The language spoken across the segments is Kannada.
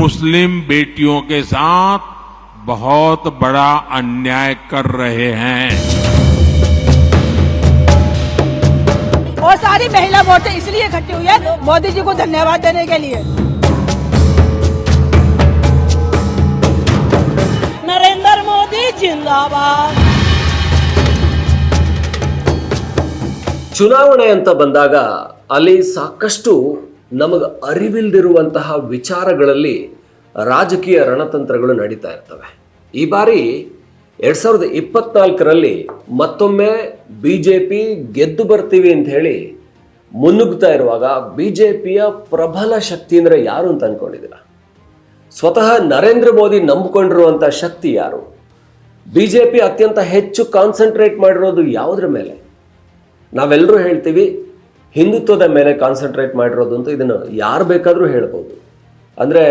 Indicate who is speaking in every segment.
Speaker 1: मुस्लिम बेटियों के साथ बहुत बड़ा अन्याय कर रहे हैं
Speaker 2: और सारी महिला वोटें इसलिए इकट्ठी हुई है मोदी जी को धन्यवाद देने के लिए नरेंद्र मोदी जिंदाबाद
Speaker 3: ಚುನಾವಣೆ ಅಂತ ಬಂದಾಗ ಅಲ್ಲಿ ಸಾಕಷ್ಟು ನಮಗೆ ಅರಿವಿಲ್ದಿರುವಂತಹ ವಿಚಾರಗಳಲ್ಲಿ ರಾಜಕೀಯ ರಣತಂತ್ರಗಳು ನಡೀತಾ ಇರ್ತವೆ. ಈ ಬಾರಿ ಎರಡ್ ಸಾವಿರದ ಇಪ್ಪತ್ನಾಲ್ಕರಲ್ಲಿ ಮತ್ತೊಮ್ಮೆ ಬಿ ಜೆ ಪಿ ಗೆದ್ದು ಬರ್ತೀವಿ ಅಂತ ಹೇಳಿ ಮುನ್ನುಗ್ತಾ ಇರುವಾಗ ಬಿ ಜೆ ಪಿಯ ಪ್ರಬಲ ಶಕ್ತಿ ಅಂದರೆ ಯಾರು ಅಂತ ಅಂದ್ಕೊಂಡಿದ್ದೀರ ಸ್ವತಃ ನರೇಂದ್ರ ಮೋದಿ ನಂಬಿಕೊಂಡಿರುವಂಥ ಶಕ್ತಿ ಯಾರು? ಬಿ ಜೆ ಪಿ ಅತ್ಯಂತ ಹೆಚ್ಚು ಕಾನ್ಸಂಟ್ರೇಟ್ ಮಾಡಿರೋದು ಯಾವುದ್ರ ಮೇಲೆ? ನಾವೆಲ್ಲರೂ ಹೇಳ್ತೀವಿ ಹಿಂದುತ್ವದ ಮೇಲೆ ಕಾನ್ಸಂಟ್ರೇಟ್ ಮಾಡಿರೋದು ಅಂತ ಇದನ್ನು ಯಾರು ಬೇಕಾದರೂ ಹೇಳ್ಬೋದು. ಅಂದರೆ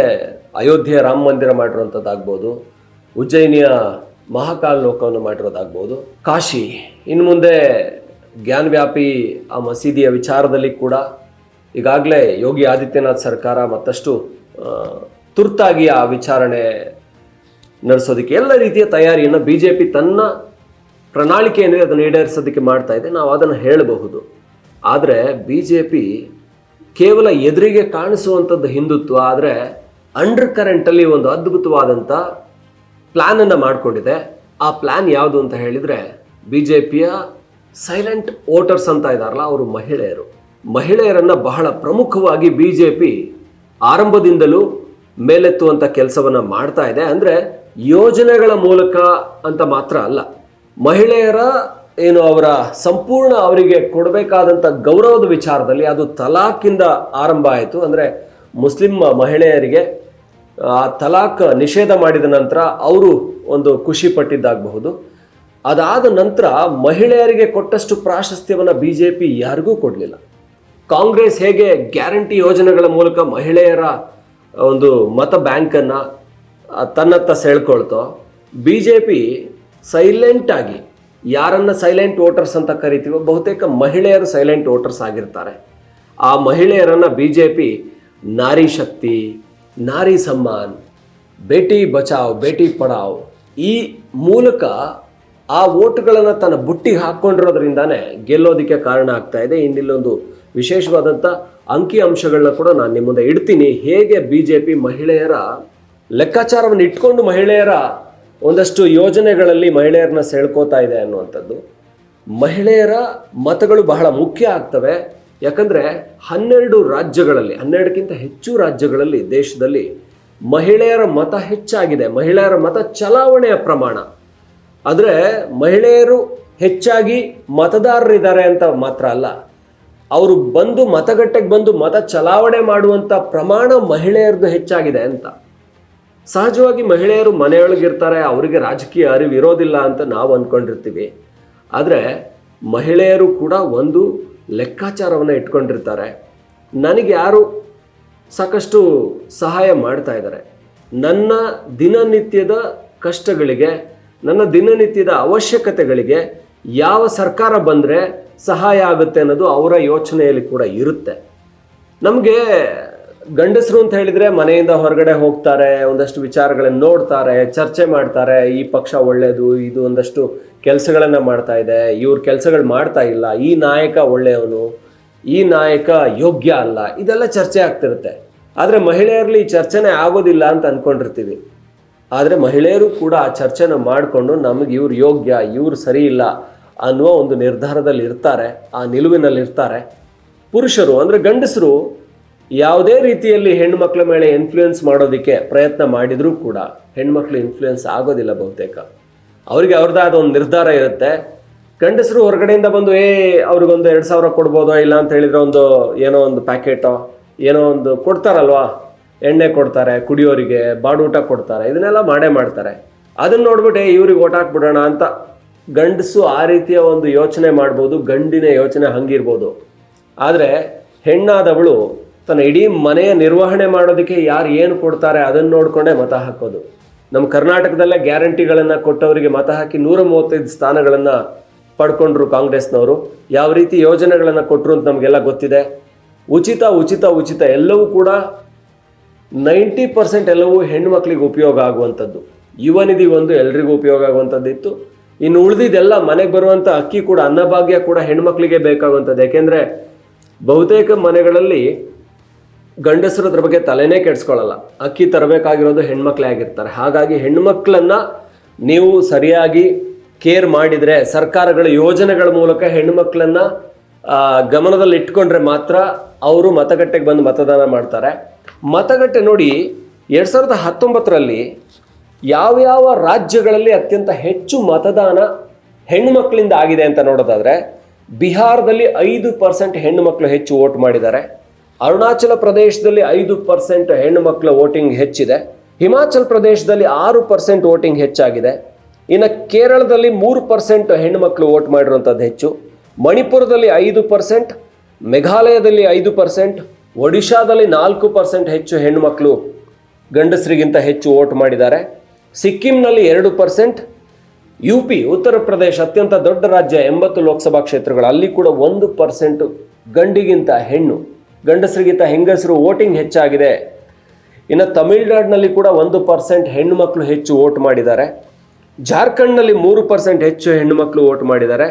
Speaker 3: ಅಯೋಧ್ಯೆ ರಾಮ ಮಂದಿರ ಮಾಡಿರೋಂಥದ್ದಾಗ್ಬೋದು ಉಜ್ಜಯಿನಿಯ ಮಹಾಕಾಲ್ ಲೋಕವನ್ನು ಮಾಡಿರೋದಾಗ್ಬೋದು, ಕಾಶಿ ಇನ್ನು ಮುಂದೆ ಜ್ಞಾನವ್ಯಾಪಿ ಆ ಮಸೀದಿಯ ವಿಚಾರದಲ್ಲಿ ಕೂಡ ಈಗಾಗಲೇ ಯೋಗಿ ಆದಿತ್ಯನಾಥ್ ಸರ್ಕಾರ ಮತ್ತಷ್ಟು ತುರ್ತಾಗಿ ಆ ವಿಚಾರಣೆ ನಡೆಸೋದಕ್ಕೆ ಎಲ್ಲ ರೀತಿಯ ತಯಾರಿಯನ್ನು ಬಿ ಜೆ ಪಿ ತನ್ನ ಪ್ರಣಾಳಿಕೆ ಅದನ್ನು ಈಡೇರಿಸೋದಕ್ಕೆ ಮಾಡ್ತಾ ಇದೆ. ನಾವು ಅದನ್ನು ಹೇಳಬಹುದು. ಆದರೆ ಬಿ ಜೆ ಪಿ ಕೇವಲ ಎದುರಿಗೆ ಕಾಣಿಸುವಂಥದ್ದು ಹಿಂದುತ್ವ, ಆದರೆ ಅಂಡರ್ ಕರೆಂಟಲ್ಲಿ ಒಂದು ಅದ್ಭುತವಾದಂಥ ಪ್ಲ್ಯಾನನ್ನು ಮಾಡಿಕೊಂಡಿದೆ. ಆ ಪ್ಲ್ಯಾನ್ ಯಾವುದು ಅಂತ ಹೇಳಿದರೆ ಬಿ ಜೆ ಪಿಯ ಸೈಲೆಂಟ್ ವೋಟರ್ಸ್ ಅಂತ ಇದ್ದಾರಲ್ಲ ಅವರು ಮಹಿಳೆಯರು. ಮಹಿಳೆಯರನ್ನು ಬಹಳ ಪ್ರಮುಖವಾಗಿ ಬಿ ಜೆ ಪಿ ಆರಂಭದಿಂದಲೂ ಮೇಲೆತ್ತುವಂಥ ಕೆಲಸವನ್ನು ಮಾಡ್ತಾ ಇದೆ. ಅಂದರೆ ಯೋಜನೆಗಳ ಮೂಲಕ ಅಂತ ಮಾತ್ರ ಅಲ್ಲ, ಮಹಿಳೆಯರ ಏನು ಅವರ ಸಂಪೂರ್ಣ ಅವರಿಗೆ ಕೊಡಬೇಕಾದಂಥ ಗೌರವದ ವಿಚಾರದಲ್ಲಿ ಅದು ತಲಾಖಿಂದ ಆರಂಭ ಆಯಿತು. ಅಂದರೆ ಮುಸ್ಲಿಂ ಮಹಿಳೆಯರಿಗೆ, ಆ, ತಲಾಕ್ ನಿಷೇಧ ಮಾಡಿದ ನಂತರ ಅವರು ಒಂದು ಖುಷಿ ಪಟ್ಟಿದ್ದಾಗಬಹುದು. ಅದಾದ ನಂತರ ಮಹಿಳೆಯರಿಗೆ ಕೊಟ್ಟಷ್ಟು ಪ್ರಾಶಸ್ತ್ಯವನ್ನು ಬಿ ಜೆ ಪಿ ಯಾರಿಗೂ ಕೊಡಲಿಲ್ಲ. ಕಾಂಗ್ರೆಸ್ ಹೇಗೆ ಗ್ಯಾರಂಟಿ ಯೋಜನೆಗಳ ಮೂಲಕ ಮಹಿಳೆಯರ ಒಂದು ಮತ ಬ್ಯಾಂಕನ್ನು ತನ್ನತ್ತ ಸೆಳ್ಕೊಳ್ತೋ ಬಿ ಜೆ ಪಿ ಸೈಲೆಂಟಾಗಿ ಯಾರನ್ನ ಸೈಲೆಂಟ್ ವೋಟರ್ಸ್ ಅಂತ ಕರಿತೀವೋ ಬಹುತೇಕ ಮಹಿಳೆಯರು ಸೈಲೆಂಟ್ ವೋಟರ್ಸ್ ಆಗಿರ್ತಾರೆ. ಆ ಮಹಿಳೆಯರನ್ನು B J P Nari Shakti, ನಾರಿ ಸಮ್ಮಾನ್, ಬೇಟಿ ಬಚಾವ್, ಬೇಟಿ ಪಡಾವ್, ಈ ಮೂಲಕ ಆ ವೋಟ್ಗಳನ್ನು ತನ್ನ ಬುಟ್ಟಿ ಹಾಕ್ಕೊಂಡಿರೋದ್ರಿಂದಾನೇ ಗೆಲ್ಲೋದಕ್ಕೆ ಕಾರಣ ಆಗ್ತಾ ಇದೆ. ಇನ್ನಿಲ್ಲೊಂದು ವಿಶೇಷವಾದಂಥ ಅಂಕಿ ಅಂಶಗಳನ್ನ ಕೂಡ ನಾನು ನಿಮ್ಮ ಮುಂದೆ ಇಡ್ತೀನಿ. ಹೇಗೆ ಬಿ ಜೆ ಪಿ ಮಹಿಳೆಯರ ಲೆಕ್ಕಾಚಾರವನ್ನು ಇಟ್ಕೊಂಡು ಮಹಿಳೆಯರ ಒಂದಷ್ಟು ಯೋಜನೆಗಳಲ್ಲಿ ಮಹಿಳೆಯರನ್ನ ಸೆಳ್ಕೋತಾ ಇದೆ ಅನ್ನುವಂಥದ್ದು. ಮಹಿಳೆಯರ ಮತಗಳು ಬಹಳ ಮುಖ್ಯ ಆಗ್ತವೆ. ಯಾಕಂದರೆ ಹನ್ನೆರಡು ರಾಜ್ಯಗಳಲ್ಲಿ, ಹನ್ನೆರಡಕ್ಕಿಂತ ಹೆಚ್ಚು ರಾಜ್ಯಗಳಲ್ಲಿ, ದೇಶದಲ್ಲಿ ಮಹಿಳೆಯರ ಮತ ಹೆಚ್ಚಾಗಿದೆ. ಮಹಿಳೆಯರ ಮತ ಚಲಾವಣೆಯ ಪ್ರಮಾಣ. ಆದರೆ ಮಹಿಳೆಯರು ಹೆಚ್ಚಾಗಿ ಮತದಾರರಿದ್ದಾರೆ ಅಂತ ಮಾತ್ರ ಅಲ್ಲ. ಅವರು ಬಂದು ಮತಗಟ್ಟೆಗೆ ಬಂದು ಮತ ಚಲಾವಣೆ ಮಾಡುವಂಥ ಪ್ರಮಾಣ ಮಹಿಳೆಯರದು ಹೆಚ್ಚಾಗಿದೆ ಅಂತ. ಸಹಜವಾಗಿ ಮಹಿಳೆಯರು ಮನೆಯೊಳಗಿರ್ತಾರೆ, ಅವರಿಗೆ ರಾಜಕೀಯ ಅರಿವು ಇರೋದಿಲ್ಲ ಅಂತ ನಾವು ಅಂದ್ಕೊಂಡಿರ್ತೀವಿ ಆದರೆ ಮಹಿಳೆಯರು ಕೂಡ ಒಂದು ಲೆಕ್ಕಾಚಾರವನ್ನು ಇಟ್ಕೊಂಡಿರ್ತಾರೆ. ನನಗೆ ಯಾರು ಸಾಕಷ್ಟು ಸಹಾಯ ಮಾಡ್ತಾ ಇದ್ದಾರೆ ನನ್ನ ದಿನನಿತ್ಯದ ಕಷ್ಟಗಳಿಗೆ, ನನ್ನ ದಿನನಿತ್ಯದ ಅವಶ್ಯಕತೆಗಳಿಗೆ ಯಾವ ಸರ್ಕಾರ ಬಂದರೆ ಸಹಾಯ ಆಗುತ್ತೆ ಅನ್ನೋದು ಅವರ ಯೋಚನೆಯಲ್ಲಿ ಕೂಡ ಇರುತ್ತೆ. ನಮಗೆ ಗಂಡಸರು ಅಂತ ಹೇಳಿದ್ರೆ ಮನೆಯಿಂದ ಹೊರಗಡೆ ಹೋಗ್ತಾರೆ, ಒಂದಷ್ಟು ವಿಚಾರಗಳನ್ನು ನೋಡ್ತಾರೆ, ಚರ್ಚೆ ಮಾಡ್ತಾರೆ, ಈ ಪಕ್ಷ ಒಳ್ಳೇದು, ಇದು ಒಂದಷ್ಟು ಕೆಲಸಗಳನ್ನ ಮಾಡ್ತಾ ಇದೆ, ಇವ್ರ ಕೆಲಸಗಳು ಮಾಡ್ತಾ ಇಲ್ಲ, ಈ ನಾಯಕ ಒಳ್ಳೆಯವನು, ಈ ನಾಯಕ ಯೋಗ್ಯ ಅಲ್ಲ, ಇದೆಲ್ಲ ಚರ್ಚೆ ಆಗ್ತಿರುತ್ತೆ. ಆದರೆ ಮಹಿಳೆಯರಲ್ಲಿ ಈ ಚರ್ಚೆನೇ ಆಗೋದಿಲ್ಲ ಅಂತ ಅಂದ್ಕೊಂಡಿರ್ತೀವಿ ಆದರೆ ಮಹಿಳೆಯರು ಕೂಡ ಆ ಚರ್ಚೆನ ಮಾಡಿಕೊಂಡು ನಮಗೆ ಇವ್ರು ಯೋಗ್ಯ, ಇವ್ರು ಸರಿ ಇಲ್ಲ ಅನ್ನುವ ಒಂದು ನಿರ್ಧಾರದಲ್ಲಿ ಇರ್ತಾರೆ ಆ ನಿಲುವಿನಲ್ಲಿ ಇರ್ತಾರೆ ಪುರುಷರು ಅಂದರೆ ಗಂಡಸರು ಯಾವುದೇ ರೀತಿಯಲ್ಲಿ ಹೆಣ್ಮಕ್ಳ ಮೇಲೆ ಇನ್ಫ್ಲೂಯೆನ್ಸ್ ಮಾಡೋದಕ್ಕೆ ಪ್ರಯತ್ನ ಮಾಡಿದರೂ ಕೂಡ ಹೆಣ್ಮಕ್ಳು ಇನ್ಫ್ಲೂಯೆನ್ಸ್ ಆಗೋದಿಲ್ಲ ಬಹುತೇಕ. ಅವರಿಗೆ ಅವ್ರದ್ದಾದ ಒಂದು ನಿರ್ಧಾರ ಇರುತ್ತೆ. ಗಂಡಸರು ಹೊರಗಡೆಯಿಂದ ಬಂದು ಏ ಅವ್ರಿಗೊಂದು ಎರಡು ಸಾವಿರ ಕೊಡ್ಬೋದೋ ಇಲ್ಲ ಅಂತ ಹೇಳಿದ್ರೆ ಒಂದು ಏನೋ ಒಂದು ಪ್ಯಾಕೆಟೋ ಏನೋ ಒಂದು ಕೊಡ್ತಾರಲ್ವಾ? ಎಣ್ಣೆ ಕೊಡ್ತಾರೆ ಕುಡಿಯೋರಿಗೆ ಬಾಡೂಟ ಕೊಡ್ತಾರೆ ಇದನ್ನೆಲ್ಲ ಮಾಡೇ ಮಾಡ್ತಾರೆ. ಅದನ್ನು ನೋಡ್ಬಿಟ್ಟು "ಏ, ಇವ್ರಿಗೆ ಓಟ್ ಹಾಕ್ಬಿಡೋಣ ಅಂತ ಗಂಡಸು ಆ ರೀತಿಯ ಒಂದು ಯೋಚನೆ ಮಾಡ್ಬೋದು ಗಂಡಿನ ಯೋಚನೆ ಹಂಗಿರ್ಬೋದು. ಆದರೆ ಹೆಣ್ಣಾದವಳು ತನ್ನ ಇಡೀ ಮನೆಯ ನಿರ್ವಹಣೆ ಮಾಡೋದಕ್ಕೆ ಯಾರು ಏನು ಕೊಡ್ತಾರೆ ಅದನ್ನು ನೋಡಿಕೊಂಡೇ ಮತ ಹಾಕೋದು. ನಮ್ಮ ಕರ್ನಾಟಕದಲ್ಲೇ ಗ್ಯಾರಂಟಿಗಳನ್ನು ಕೊಟ್ಟವರಿಗೆ ಮತ ಹಾಕಿ ನೂರ ಮೂವತ್ತೈದು ಸ್ಥಾನಗಳನ್ನು ಪಡ್ಕೊಂಡ್ರು ಕಾಂಗ್ರೆಸ್ನವರು. ಯಾವ ರೀತಿ ಯೋಜನೆಗಳನ್ನು ಕೊಟ್ಟರು ಅಂತ ನಮಗೆಲ್ಲ ಗೊತ್ತಿದೆ. ಉಚಿತ ಉಚಿತ ಉಚಿತ ಎಲ್ಲವೂ ಕೂಡ ನೈಂಟಿ ಪರ್ಸೆಂಟ್ ಎಲ್ಲವೂ ಹೆಣ್ಮಕ್ಳಿಗೆ ಉಪಯೋಗ ಆಗುವಂಥದ್ದು. ಯುವ ನಿಧಿ ಒಂದು ಎಲ್ರಿಗೂ ಉಪಯೋಗ ಆಗುವಂಥದ್ದಿತ್ತು. ಇನ್ನು ಉಳಿದಿದ್ದೆಲ್ಲ ಮನೆಗೆ ಬರುವಂಥ ಅಕ್ಕಿ ಕೂಡ, ಅನ್ನಭಾಗ್ಯ ಕೂಡ ಹೆಣ್ಮಕ್ಳಿಗೆ ಬೇಕಾಗುವಂಥದ್ದು. ಯಾಕೆಂದರೆ ಬಹುತೇಕ ಮನೆಗಳಲ್ಲಿ ಗಂಡಸರು ಅದ್ರ ಬಗ್ಗೆ ತಲೆನೇ ಕೆಡಿಸ್ಕೊಳ್ಳಲ್ಲ ಅಕ್ಕಿ ತರಬೇಕಾಗಿರೋದು ಹೆಣ್ಮಕ್ಳೇ ಆಗಿರ್ತಾರೆ. ಹಾಗಾಗಿ ಹೆಣ್ಮಕ್ಳನ್ನ ನೀವು ಸರಿಯಾಗಿ ಕೇರ್ ಮಾಡಿದರೆ, ಸರ್ಕಾರಗಳ ಯೋಜನೆಗಳ ಮೂಲಕ ಹೆಣ್ಮಕ್ಳನ್ನ ಗಮನದಲ್ಲಿ ಇಟ್ಕೊಂಡ್ರೆ ಮಾತ್ರ ಅವರು ಮತಗಟ್ಟೆಗೆ ಬಂದು ಮತದಾನ ಮಾಡ್ತಾರೆ. ಮತಗಟ್ಟೆ ನೋಡಿ, ಎರಡು ಸಾವಿರದ ಹತ್ತೊಂಬತ್ತರಲ್ಲಿ ಯಾವ್ಯಾವ ರಾಜ್ಯಗಳಲ್ಲಿ ಅತ್ಯಂತ ಹೆಚ್ಚು ಮತದಾನ ಹೆಣ್ಣುಮಕ್ಕಳಿಂದ ಆಗಿದೆ ಅಂತ ನೋಡೋದಾದರೆ, ಬಿಹಾರದಲ್ಲಿ ಐದು ಪರ್ಸೆಂಟ್ ಹೆಣ್ಣು ಮಕ್ಕಳು ಹೆಚ್ಚು ವೋಟ್ ಮಾಡಿದ್ದಾರೆ. ಅರುಣಾಚಲ ಪ್ರದೇಶದಲ್ಲಿ ಐದು ಪರ್ಸೆಂಟ್ ಹೆಣ್ಣು ಮಕ್ಕಳ ವೋಟಿಂಗ್ ಹೆಚ್ಚಿದೆ. ಹಿಮಾಚಲ ಪ್ರದೇಶದಲ್ಲಿ ಆರು ಪರ್ಸೆಂಟ್ ವೋಟಿಂಗ್ ಹೆಚ್ಚಾಗಿದೆ. ಇನ್ನು ಕೇರಳದಲ್ಲಿ ಮೂರು ಪರ್ಸೆಂಟ್ ಹೆಣ್ಣು ಮಕ್ಕಳು ವೋಟ್ ಮಾಡಿರುವಂಥದ್ದು ಹೆಚ್ಚು. ಮಣಿಪುರದಲ್ಲಿ ಐದು ಪರ್ಸೆಂಟ್, ಮೇಘಾಲಯದಲ್ಲಿ ಐದು ಪರ್ಸೆಂಟ್, ಒಡಿಶಾದಲ್ಲಿ ನಾಲ್ಕು ಪರ್ಸೆಂಟ್ ಹೆಚ್ಚು ಹೆಣ್ಣು ಮಕ್ಕಳು ಗಂಡಸರಿಗಿಂತ ಹೆಚ್ಚು ವೋಟ್ ಮಾಡಿದ್ದಾರೆ. ಸಿಕ್ಕಿಂನಲ್ಲಿ ಎರಡು percent U P Uttar Pradesh ಅತ್ಯಂತ ದೊಡ್ಡ ರಾಜ್ಯ ಎಂಬತ್ತು ಲೋಕಸಭಾ ಕ್ಷೇತ್ರಗಳು, ಅಲ್ಲಿ ಕೂಡ ಒಂದು ಪರ್ಸೆಂಟ್ ಗಂಡಿಗಿಂತ ಹೆಣ್ಣು ಗಂಡಸರಿಗಿಂತ ಹೆಂಗಸರು ವೋಟಿಂಗ್ ಹೆಚ್ಚಾಗಿದೆ. ಇನ್ನು ತಮಿಳುನಾಡಿನಲ್ಲಿ ಕೂಡ ಒಂದು ಪರ್ಸೆಂಟ್ ಹೆಣ್ಣುಮಕ್ಕಳು ಹೆಚ್ಚು ವೋಟ್ ಮಾಡಿದ್ದಾರೆ. ಜಾರ್ಖಂಡ್ನಲ್ಲಿ ಮೂರು ಪರ್ಸೆಂಟ್ ಹೆಚ್ಚು ಹೆಣ್ಣುಮಕ್ಕಳು ವೋಟ್ ಮಾಡಿದ್ದಾರೆ.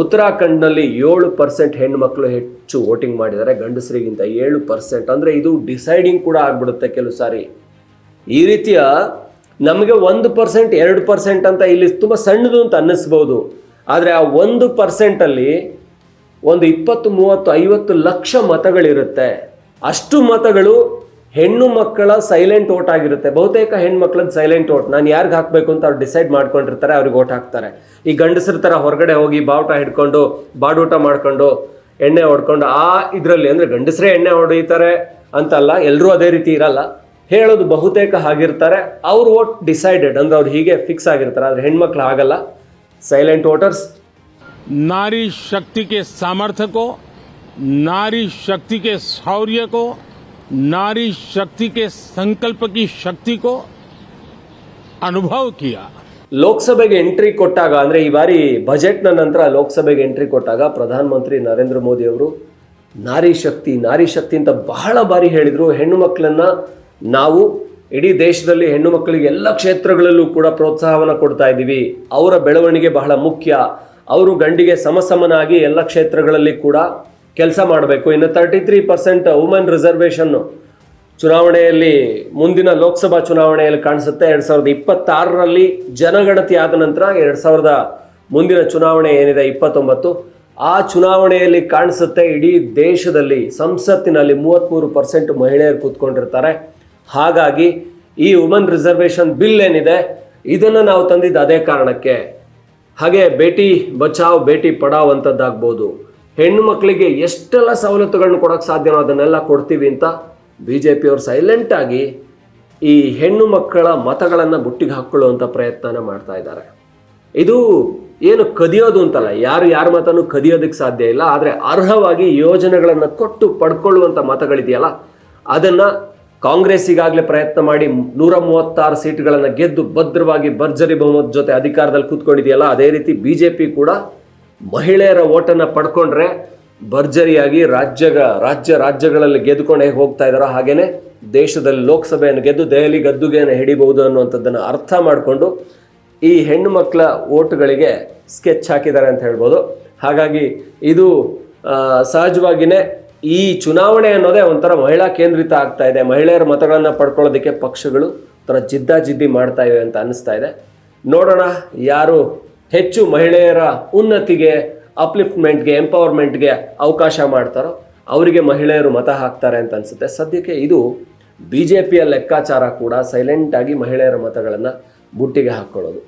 Speaker 3: ಉತ್ತರಾಖಂಡ್ನಲ್ಲಿ ಏಳು ಪರ್ಸೆಂಟ್ ಹೆಣ್ಣುಮಕ್ಕಳು ಹೆಚ್ಚು ವೋಟಿಂಗ್ ಮಾಡಿದ್ದಾರೆ. ಗಂಡಸರಿಗಿಂತ ಏಳು ಪರ್ಸೆಂಟ್. ಅಂದರೆ ಇದು ಡಿಸೈಡಿಂಗ್ ಕೂಡ ಆಗ್ಬಿಡುತ್ತೆ ಕೆಲವು ಸಾರಿ. ಈ ರೀತಿಯ ನಮಗೆ ಒಂದು ಪರ್ಸೆಂಟ್, ಎರಡು ಪರ್ಸೆಂಟ್ ಅಂತ ಇಲ್ಲಿ ತುಂಬ ಸಣ್ಣದು ಅಂತ ಅನ್ನಿಸ್ಬೋದು. ಆದರೆ ಆ ಒಂದು ಪರ್ಸೆಂಟಲ್ಲಿ ಒಂದು ಇಪ್ಪತ್ತು, ಮೂವತ್ತು, ಐವತ್ತು ಲಕ್ಷ ಮತಗಳಿರುತ್ತೆ. ಅಷ್ಟು ಮತಗಳು ಹೆಣ್ಣು ಮಕ್ಕಳ ಸೈಲೆಂಟ್ ಓಟ್ ಆಗಿರುತ್ತೆ. ಬಹುತೇಕ ಹೆಣ್ಮಕ್ಳದ್ದು ಸೈಲೆಂಟ್ ಓಟ್ ನಾನು ಯಾರಿಗೆ ಹಾಕಬೇಕು ಅಂತ ಅವ್ರು ಡಿಸೈಡ್ ಮಾಡ್ಕೊಂಡಿರ್ತಾರೆ, ಅವ್ರಿಗೆ ಓಟ್ ಹಾಕ್ತಾರೆ. ಈ ಗಂಡಸರ ಥರ ಹೊರಗಡೆ ಹೋಗಿ ಬಾವುಟ ಹಿಡ್ಕೊಂಡು, ಬಾಡೂಟ ಮಾಡ್ಕೊಂಡು, ಎಣ್ಣೆ ಹೊಡ್ಕೊಂಡು, ಆ ಇದರಲ್ಲಿ ಅಂದರೆ ಗಂಡಸರೇ ಎಣ್ಣೆ ಹೊಡೀತಾರೆ ಅಂತಲ್ಲ ಎಲ್ಲರೂ ಅದೇ ರೀತಿ ಇರಲ್ಲ. ಹೇಳೋದು ಬಹುತೇಕ ಆಗಿರ್ತಾರೆ ಅವ್ರ ಓಟ್ ಡಿಸೈಡೆಡ್ ಅಂದರೆ ಅವ್ರು ಹೀಗೆ ಫಿಕ್ಸ್ ಆಗಿರ್ತಾರೆ. ಆದರೆ ಹೆಣ್ಮಕ್ಳು ಆಗಲ್ಲ ಸೈಲೆಂಟ್ ವೋಟರ್ಸ್
Speaker 1: नारी शक्ति के सामर्थ्य को नारी शक्ति के शौर्य को नारी शक्ति के संकल्प की शक्ति को अनुभव किया
Speaker 3: ಲೋಕಸಭೆಗೆ ಎಂಟ್ರಿ ಕೊಟ್ಟಾಗ ಅಂದರೆ ಈ ಬಾರಿ ಬಜೆಟ್ನ ನಂತರ ಲೋಕಸಭೆಗೆ ಎಂಟ್ರಿ ಕೊಟ್ಟಾಗ ಪ್ರಧಾನಮಂತ್ರಿ ನರೇಂದ್ರ ಮೋದಿ ಅವರು ನಾರಿ ಶಕ್ತಿ ನಾರಿ ಶಕ್ತಿ ಅಂತ ಬಹಳ ಬಾರಿ ಹೇಳಿದರು ಹೆಣ್ಣು ಮಕ್ಕಳನ್ನ ನಾವು ಇಡೀ ದೇಶದಲ್ಲಿ ಹೆಣ್ಣು ಮಕ್ಕಳಿಗೆ ಎಲ್ಲ ಕ್ಷೇತ್ರಗಳಲ್ಲೂ ಕೂಡ ಪ್ರೋತ್ಸಾಹವನ್ನು ಕೊಡ್ತಾ ಇದ್ದೀವಿ ಅವರ ಬೆಳವಣಿಗೆ ಬಹಳ ಮುಖ್ಯ ಅವರು ಗಂಡಿಗೆ ಸಮಸಮನಾಗಿ ಎಲ್ಲ ಕ್ಷೇತ್ರಗಳಲ್ಲಿ ಕೂಡ ಕೆಲಸ ಮಾಡಬೇಕು. ಇನ್ನು ತರ್ಟಿ ತ್ರೀ ಪರ್ಸೆಂಟ್ ವುಮೆನ್ ರಿಸರ್ವೇಷನ್ನು ಚುನಾವಣೆಯಲ್ಲಿ ಮುಂದಿನ ಲೋಕಸಭಾ ಚುನಾವಣೆಯಲ್ಲಿ ಕಾಣಿಸುತ್ತೆ. ಎರಡು ಸಾವಿರದ ಇಪ್ಪತ್ತಾರರಲ್ಲಿ ಜನಗಣತಿ ಆದ ನಂತರ ಎರಡು ಸಾವಿರದ ಮುಂದಿನ ಚುನಾವಣೆ ಏನಿದೆ ಇಪ್ಪತ್ತೊಂಬತ್ತು, ಆ ಚುನಾವಣೆಯಲ್ಲಿ ಕಾಣಿಸುತ್ತೆ ಇಡೀ ದೇಶದಲ್ಲಿ ಸಂಸತ್ತಿನಲ್ಲಿ ಮೂವತ್ತ್ಮೂರು ಪರ್ಸೆಂಟ್ ಮಹಿಳೆಯರು ಕೂತ್ಕೊಂಡಿರ್ತಾರೆ. ಹಾಗಾಗಿ ಈ ವುಮೆನ್ ರಿಸರ್ವೇಷನ್ ಬಿಲ್ ಏನಿದೆ, ಇದನ್ನು ನಾವು ತಂದಿದ್ದು ಅದೇ ಕಾರಣಕ್ಕೆ. ಹಾಗೆ ಭೇಟಿ ಬಚಾವ್ ಭೇಟಿ ಪಡಾವ್ ಅಂತದ್ದಾಗ್ಬೋದು. ಹೆಣ್ಣು ಮಕ್ಕಳಿಗೆ ಎಷ್ಟೆಲ್ಲ ಸವಲತ್ತುಗಳನ್ನ ಕೊಡೋಕೆ ಸಾಧ್ಯನೋ ಅದನ್ನೆಲ್ಲ ಕೊಡ್ತೀವಿ ಅಂತ ಬಿ ಜೆ ಪಿಯವರು ಸೈಲೆಂಟಾಗಿ ಈ ಹೆಣ್ಣು ಮಕ್ಕಳ ಮತಗಳನ್ನು ಬುಟ್ಟಿಗೆ ಹಾಕ್ಕೊಳ್ಳುವಂಥ ಪ್ರಯತ್ನನ ಮಾಡ್ತಾ ಇದ್ದಾರೆ. ಇದು ಏನು ಕದಿಯೋದು ಅಂತಲ್ಲ, ಯಾರು ಯಾರ ಮತನೂ ಕದಿಯೋದಕ್ಕೆ ಸಾಧ್ಯ ಇಲ್ಲ, ಆದರೆ ಅರ್ಹವಾಗಿ ಯೋಜನೆಗಳನ್ನು ಕೊಟ್ಟು ಪಡ್ಕೊಳ್ಳುವಂಥ ಮತಗಳಿದೆಯಲ್ಲ, ಅದನ್ನು ಕಾಂಗ್ರೆಸ್ ಈಗಾಗಲೇ ಪ್ರಯತ್ನ ಮಾಡಿ ನೂರ ಮೂವತ್ತಾರು ಸೀಟ್ಗಳನ್ನು ಗೆದ್ದು ಭದ್ರವಾಗಿ ಭರ್ಜರಿ ಬಹುಮತ ಜೊತೆ ಅಧಿಕಾರದಲ್ಲಿ ಕೂತ್ಕೊಂಡಿದೆಯಲ್ಲ, ಅದೇ ರೀತಿ ಬಿ ಜೆ ಪಿ ಕೂಡ ಮಹಿಳೆಯರ ಓಟನ್ನು ಪಡ್ಕೊಂಡ್ರೆ ಭರ್ಜರಿಯಾಗಿ ರಾಜ್ಯ ರಾಜ್ಯ ರಾಜ್ಯಗಳಲ್ಲಿ ಗೆದ್ದುಕೊಂಡು ಹೇಗೆ ಹೋಗ್ತಾ ಇದ್ದಾರೋ ಹಾಗೇ ದೇಶದಲ್ಲಿ ಲೋಕಸಭೆಯನ್ನು ಗೆದ್ದು ದೆಹಲಿ ಗದ್ದುಗೆಯನ್ನು ಹಿಡಿಬಹುದು ಅನ್ನುವಂಥದ್ದನ್ನು ಅರ್ಥ ಮಾಡಿಕೊಂಡು ಈ ಹೆಣ್ಣು ಮಕ್ಕಳ ಓಟುಗಳಿಗೆ ಸ್ಕೆಚ್ ಹಾಕಿದ್ದಾರೆ ಅಂತ ಹೇಳ್ಬೋದು. ಹಾಗಾಗಿ ಇದು ಸಹಜವಾಗಿಯೇ ಈ ಚುನಾವಣೆ ಅನ್ನೋದೇ ಒಂಥರ ಮಹಿಳಾ ಕೇಂದ್ರಿತ ಆಗ್ತಾ ಇದೆ. ಮಹಿಳೆಯರ ಮತಗಳನ್ನು ಪಡ್ಕೊಳ್ಳೋದಕ್ಕೆ ಪಕ್ಷಗಳು ಒಂಥರ ಜಿದ್ದಾಜಿದ್ದಿ ಮಾಡ್ತಾ ಇವೆ ಅಂತ ಅನ್ನಿಸ್ತಾ ಇದೆ. ನೋಡೋಣ ಯಾರು ಹೆಚ್ಚು ಮಹಿಳೆಯರ ಉನ್ನತಿಗೆ ಅಪ್ಲಿಫ್ಟ್ಮೆಂಟ್ಗೆ ಎಂಪವರ್ಮೆಂಟ್ಗೆ ಅವಕಾಶ ಮಾಡ್ತಾರೋ ಅವರಿಗೆ ಮಹಿಳೆಯರು ಮತ ಹಾಕ್ತಾರೆ ಅಂತ ಅನಿಸುತ್ತೆ. ಸದ್ಯಕ್ಕೆ ಇದು ಬಿ ಜೆ ಪಿಯ ಲೆಕ್ಕಾಚಾರ ಕೂಡ ಸೈಲೆಂಟಾಗಿ ಮಹಿಳೆಯರ ಮತಗಳನ್ನು ಬುಟ್ಟಿಗೆ ಹಾಕ್ಕೊಳ್ಳೋದು.